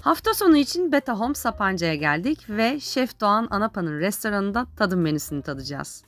Hafta sonu için Beta Home Sapanca'ya geldik ve Şef Doğan Anapa'nın restoranında tadım menüsünü tadacağız.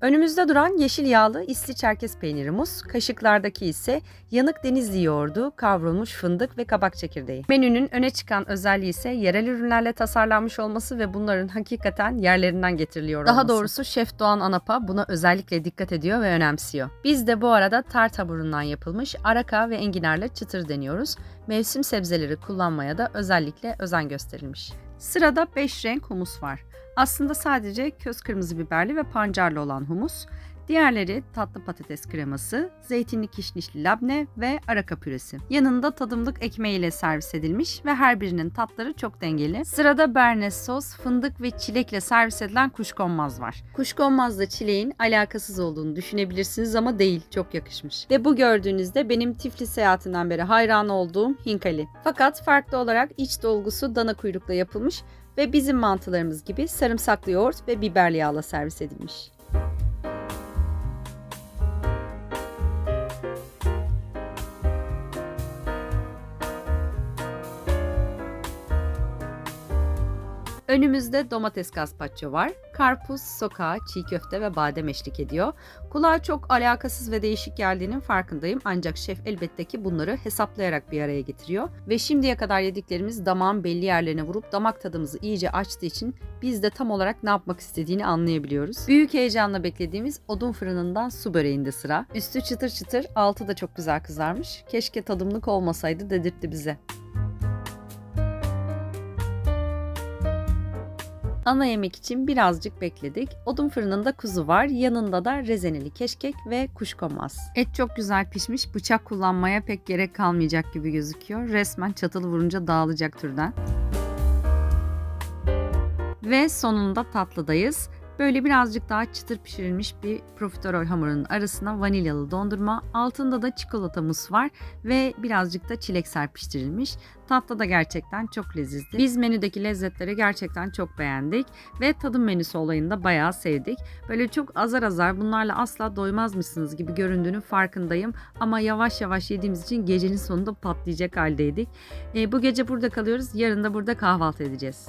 Önümüzde duran yeşil yağlı isli çerkez peyniri muz, kaşıklardaki ise yanık denizli yoğurdu, kavrulmuş fındık ve kabak çekirdeği. Menünün öne çıkan özelliği ise yerel ürünlerle tasarlanmış olması ve bunların hakikaten yerlerinden getiriliyor olması. Daha doğrusu Şef Doğan Anapa buna özellikle dikkat ediyor ve önemsiyor. Biz de bu arada tart hamurundan yapılmış araka ve enginarla çıtır deniyoruz. Mevsim sebzeleri kullanmaya da özellikle özen gösterilmiş. Sırada 5 renk humus var. Aslında sadece köz kırmızı biberli ve pancarlı olan humus. Diğerleri tatlı patates kreması, zeytinli kişnişli labne ve araka püresi. Yanında tadımlık ekmeğiyle servis edilmiş ve her birinin tatları çok dengeli. Sırada bernes sos, fındık ve çilekle servis edilen kuşkonmaz var. Kuşkonmazla çileğin alakasız olduğunu düşünebilirsiniz ama değil, çok yakışmış. Ve bu gördüğünüzde benim Tiflis seyahatinden beri hayran olduğum hinkali. Fakat farklı olarak iç dolgusu dana kuyrukla yapılmış ve bizim mantılarımız gibi sarımsaklı yoğurt ve biberli yağla servis edilmiş. Önümüzde domates gazpacho var. Karpuz, soka, çiğ köfte ve badem eşlik ediyor. Kulağa çok alakasız ve değişik geldiğinin farkındayım ancak şef elbette ki bunları hesaplayarak bir araya getiriyor. Ve şimdiye kadar yediklerimiz damağın belli yerlerine vurup damak tadımızı iyice açtığı için biz de tam olarak ne yapmak istediğini anlayabiliyoruz. Büyük heyecanla beklediğimiz odun fırınından su böreğinde sıra. Üstü çıtır çıtır, altı da çok güzel kızarmış. Keşke tadımlık olmasaydı dedirtti bize. Ana yemek için birazcık bekledik. Odun fırınında kuzu var. Yanında da rezeneli keşkek ve kuşkonmaz. Et çok güzel pişmiş. Bıçak kullanmaya pek gerek kalmayacak gibi gözüküyor. Resmen çatalı vurunca dağılacak türden. Ve sonunda tatlıdayız. Böyle birazcık daha çıtır pişirilmiş bir profiterol hamurunun arasına vanilyalı dondurma, altında da çikolata mus var ve birazcık da çilek serpiştirilmiş. Tatlı da gerçekten çok lezzetli. Biz menüdeki lezzetleri gerçekten çok beğendik ve tadım menüsü olayını da bayağı sevdik. Böyle çok azar azar bunlarla asla doymazmışsınız gibi göründüğünün farkındayım ama yavaş yavaş yediğimiz için gecenin sonunda patlayacak haldeydik. E, bu gece burada kalıyoruz, yarın da burada kahvaltı edeceğiz.